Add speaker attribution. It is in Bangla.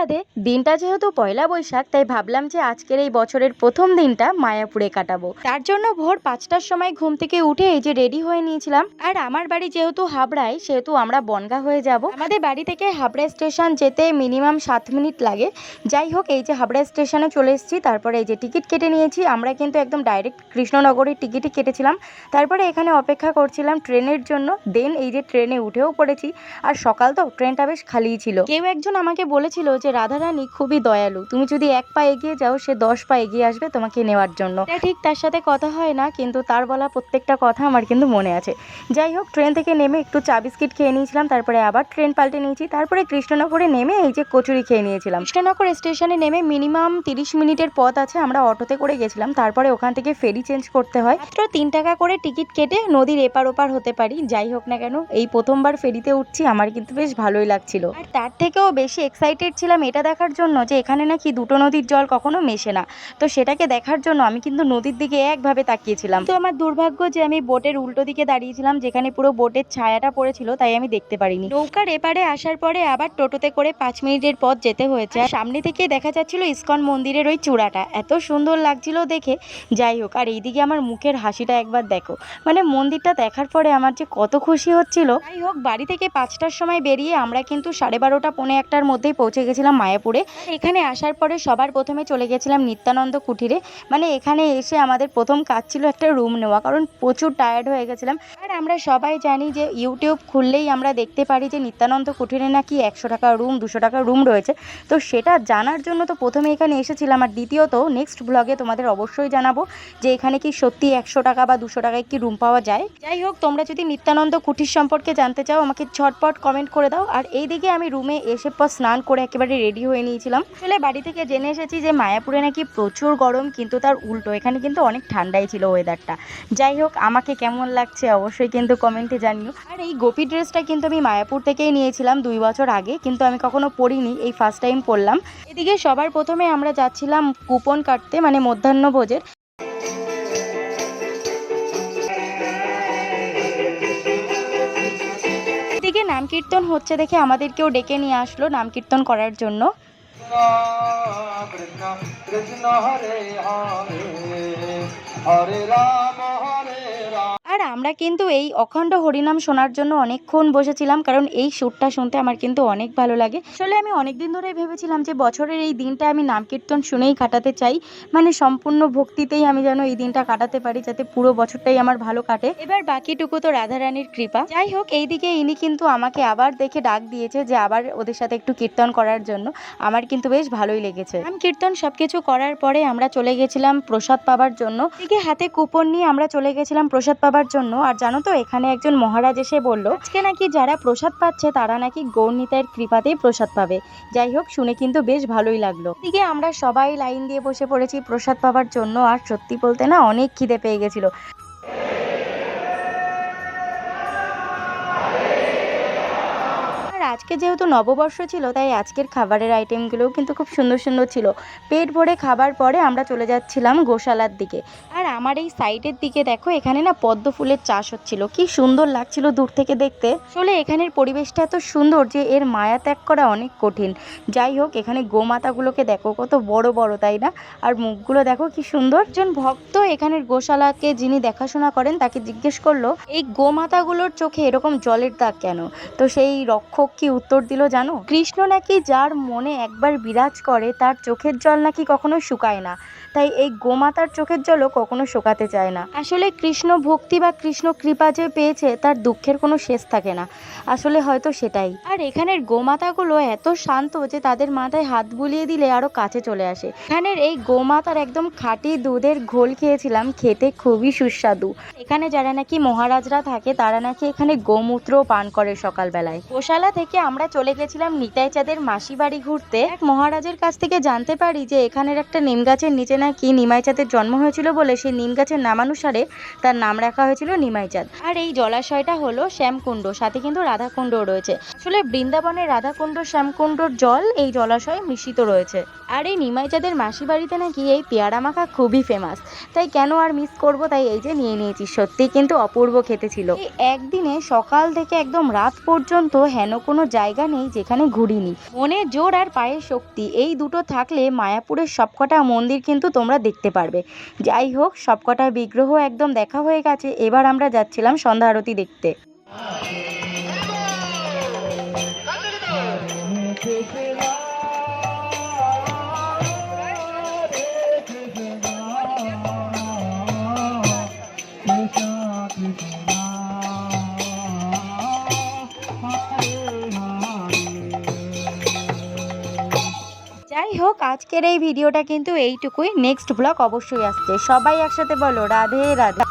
Speaker 1: রাধে দিনটা যেহেতু পয়লা বৈশাখ, তাই ভাবলাম যে আজকের এই বছরের প্রথম দিনটা মায়াপুরে কাটাবো। তার জন্য ভোর পাঁচটার সময় ঘুম থেকে উঠে এই যে রেডি হয়ে নিয়েছিলাম। আর আমার বাড়ি যেহেতু হাবড়ায়, সেহেতু আমরা বনগা হয়ে যাব। আমাদের বাড়ি থেকে হাবড়া স্টেশন যেতে মিনিমাম সাত মিনিট লাগে। যাই হোক, এই যে হাবড়া স্টেশনে চলে এসেছি, তারপরে এই যে টিকিট কেটে নিয়েছি। আমরা কিন্তু একদম ডাইরেক্ট কৃষ্ণনগরের টিকিটই কেটেছিলাম। তারপরে এখানে অপেক্ষা করছিলাম ট্রেনের জন্য। দেন এই যে ট্রেনে উঠেও পড়েছি। আর সকাল তো ট্রেনটা বেশ খালিই ছিল। কেউ একজন আমাকে বলেছিল যে রাধারানী খুবই দয়ালু। তুমি যদি এক পা এগিয়ে যাও, সে দশ পা এগিয়ে আসবে তোমাকে নেওয়ার জন্য। ঠিক তার সাথে কথা হয় না, কিন্তু তার বলা প্রত্যেকটা কথা আমার কিন্তু মনে আছে। যাই হোক, ট্রেন থেকে নেমে একটু চা বিস্কিট খেয়ে নিয়েছিলাম, তারপরে আবার ট্রেন পাল্টে নিয়েছি, তারপরে কৃষ্ণনগরে নেমে এই যে কচুরি খেয়ে নিয়েছিলাম। কৃষ্ণনগর স্টেশনে নেমে মিনিমাম তিরিশ মিনিটের পথ আছে, আমরা অটোতে করে গেছিলাম, তারপরে ওখান থেকে ফেরি চেঞ্জ করতে হয়। মাত্র তিন টাকা করে টিকিট কেটে নদীর এপার ওপার হতে পারি। যাই হোক না কেন, এই প্রথমবার ফেরিতে উঠছি, আমার কিন্তু বেশ ভালোই লাগছিল। আর তার থেকেও বেশি এক্সাইটেড ছিলাম এটা দেখার জন্য যে এখানে নাকি দুটো নদীর জল কখনো মেশে না। তো সেটাকে দেখার জন্য আমি কিন্তু নদীর দিকে একভাবে তাকিয়েছিলাম। তো আমার দুর্ভাগ্য যে আমি বোটের উল্টো দিকে দাঁড়িয়েছিলাম, যেখানে পুরো বোটের ছায়াটা পড়েছিল, তাই আমি দেখতে পারিনি। নৌকার এপারে আসার পরে আবার টোটোতে করে পাঁচ মিনিটের পথ যেতে হয়েছে। সামনে থেকে দেখা যাচ্ছিল ইস্কন মন্দিরের ওই চূড়াটা। এত সুন্দর লাগছিল দেখে। যাই হোক, আর এইদিকে আমার মুখের হাসিটা একবার দেখো। মানে মন্দিরটা দেখার পরে আমার যে কত খুশি হচ্ছিল। যাই হোক, বাড়ি থেকে পাঁচটার সময় বেরিয়ে আমরা কিন্তু সাড়ে বারোটা, পৌনে একটার মধ্যেই পৌঁছে গেছিলাম মায়াপুরে। এখানে আসার পরে সবার প্রথমে চলে গেছিলাম নিত্যানন্দ কুঠিরে মানে এখানে এসে আমাদের প্রথম কাজ ছিল একটা রুম নেওয়া, কারণ প্রচুর টায়ার্ড হয়ে গেছিলাম। আর আমরা সবাই জানি যে ইউটিউব খুললেই আমরা দেখতে পারি যে নিত্যানন্দ কুঠিরে নাকি একশো টাকা রুম দুশো টাকা রুম রয়েছে। তো সেটা জানার জন্য তো প্রথমে এখানে এসেছিলাম। আর দ্বিতীয়ত নেক্সট ব্লগে তোমাদের অবশ্যই জানাব যে এখানে কি সত্যি একশো টাকা বা দুশো টাকায় কি রুম পাওয়া যায়। যাই হোক, তোমরা যদি নিত্যানন্দ কুঠির সম্পর্কে জানতে চাও, আমাকে ঝটপট কমেন্ট করে দাও। আর এইদিকে আমি রুমে এসে পর স্নান করে একেবারে রেডি হয়ে নিয়েছিলাম। আসলে বাড়ি থেকে জেনে এসেছি যে, মায়াপুরে নাকি প্রচুর গরম, কিন্তু তার উল্টো, এখানে কিন্তু অনেক ঠান্ডাই ছিল ওয়েদারটা যাই হোক, আমাকে কেমন লাগছে অবশ্যই কিন্তু কমেন্টে জানিও। আর এই গোপী ড্রেসটা কিন্তু আমি মায়াপুর থেকেই নিয়েছিলাম দুই বছর আগে, কিন্তু আমি কখনো পরিনি, এই ফার্স্ট টাইম পরলাম। এদিকে সবার প্রথমে আমরা যাচ্ছিলাম কুপন কাটতে মানে মধ্যাহ্নভোজের এদিকে কীর্তন হচ্ছে দেখে আমাদেরকেও ডেকে নিয়ে আসলো নাম কীর্তন করার জন্য
Speaker 2: কৃষ্ণ হরে হরে হরে রাম হরে
Speaker 1: আর আমরা কিন্তু এই অখণ্ড হরিনাম শোনার জন্য অনেকক্ষণ বসেছিলাম, কারণ এই সুরটা শুনতে আমার কিন্তু অনেক ভালো লাগে। আসলে আমি অনেক দিন ধরেই ভেবেছিলাম যে বছরের এই দিনটা আমি নাম কীর্তন শুনেই কাটাতে চাই মানে সম্পূর্ণ ভক্তিতেই আমি যেন এই দিনটা কাটাতে পারি, যাতে পুরো বছরটাই আমার ভালো কাটে। এবার বাকিটুকু তো রাধারানীর কৃপা। যাই হোক, এইদিকে ইনি কিন্তু আমাকে আবার দেখে ডাক দিয়েছে যে আবার ওদের সাথে একটু কীর্তন করার জন্য। আমার কিন্তু বেশ ভালোই লেগেছে। নাম কীর্তন সবকিছু করার পরে আমরা চলে গেছিলাম প্রসাদ পাবার জন্য। এদিকে হাতে কুপন নিয়ে আমরা চলে গেছিলাম প্রসাদ পাবার জন্য। আর জানো তো, এখানে একজন মহারাজ এসে বলল, আজকে নাকি যারা প্রসাদ পাচ্ছে, তারা নাকি গৌরনীতায়ের কৃপাতেই প্রসাদ পাবে। যাই হোক, শুনে কিন্তু বেশ ভালোই লাগল। এদিকে আমরা সবাই লাইন দিয়ে বসে পড়েছি প্রসাদ পাবার জন্য। আর সত্যি বলতে না, অনেক খিদে পেয়ে গেছিল আর আজকে যেহেতু নববর্ষ ছিল, তাই আজকের খাবারের আইটেমগুলোও কিন্তু খুব সুন্দর সুন্দর ছিল। পেট ভরে খাবার পরে আমরা চলে যাচ্ছিলাম গোশালার দিকে। আর আমার এই সাইডের দিকে দেখো, এখানে না পদ্ম ফুলের চাষ হচ্ছিল। কি সুন্দর লাগছিল দূর থেকে দেখতে। আসলে এখানের পরিবেশটা এত সুন্দর যে এর মায়া ত্যাগ করা অনেক কঠিন। যাই হোক, এখানে গোমাতাগুলোকে দেখো, কত বড় বড়, তাই না? আর মুখগুলো দেখো কি সুন্দর। একজন ভক্ত এখানের গোশালাকে যিনি দেখাশোনা করেন, তাকে জিজ্ঞেস করল, এই গোমাতাগুলোর চোখে এরকম জলের দাগ কেন? তো সেই রক্ষক কি উত্তর দিল জানো? কৃষ্ণ নাকি যার মনে একবার বিরাজ করে, তার চোখের জল নাকি কখনো শুকায় না। তাই এই গোমাতার চোখের জলও কখনো শোকাতে চায় না। আসলে কৃষ্ণ ভক্তি বা কৃষ্ণ কৃপা যে পেয়েছে, তার দুঃখের কোনো শেষ থাকে না। আসলে হয়তো সেটাই। আর এখানের গোমাতাগুলো এত শান্ত যে তাদের মাথায় হাত বুলিয়ে দিলে আরও কাছে চলে আসে। এখানের এই গোমাতার একদম খাঁটি দুধের ঘোল খেয়েছিলাম, খেতে খুবই সুস্বাদু। এখানে যারা নাকি মহারাজরা থাকে, তারা নাকি এখানে গোমূত্রও পান করে সকালবেলায়। গোশালা থেকে আমরা চলে গেছিলাম নিতাই চাঁদের মাসি বাড়ি ঘুরতে। এক মহারাজের কাছ থেকে জানতে পারি যে এখানের একটা নিম গাছের নিচে নাকি নিমাই চাঁদের জন্ম হয়েছিল বলে সেই নিম গাছের নামানুসারে তার নাম রাখা হয়েছিল নিমাই চাঁদ। আর এই জলাশয়টা হলো শ্যামকুণ্ড, সাথে কিন্তু রাধাকুণ্ডও রয়েছে। আসলে বৃন্দাবনের রাধাকুণ্ড, শ্যামকুণ্ডর জল এই জলাশয়ে মিশ্রিত রয়েছে। আর এই নিমাই চাঁদের মাসি বাড়িতে নাকি এই পেয়ারা মাখা খুবই ফেমাস তাই কেন আর মিস করব তাই এই যে নিয়ে নিয়েছি। সত্যি কিন্তু অপূর্ব খেতে ছিল। একদিনে সকাল থেকে একদম রাত পর্যন্ত হেন কোনো কোনো জায়গা নেই যেখানে ঘুরিনি। মনের জোর আর পায়ের শক্তি। এই দুটো থাকলে মায়াপুরের সবকটা মন্দির কিন্তু তোমরা দেখতে পারবে। যাই হোক, সবকটা বিগ্রহ একদম দেখা হয়ে গেছে। এবার আমরা যাচ্ছিলাম সন্ধ্যা আরতি দেখতে। আজকের এই ভিডিওটা কিন্তু এইটুকুই। নেক্সট ব্লগ অবশ্যই আসছে। সবাই একসাথে বলো। রাধে রাধে।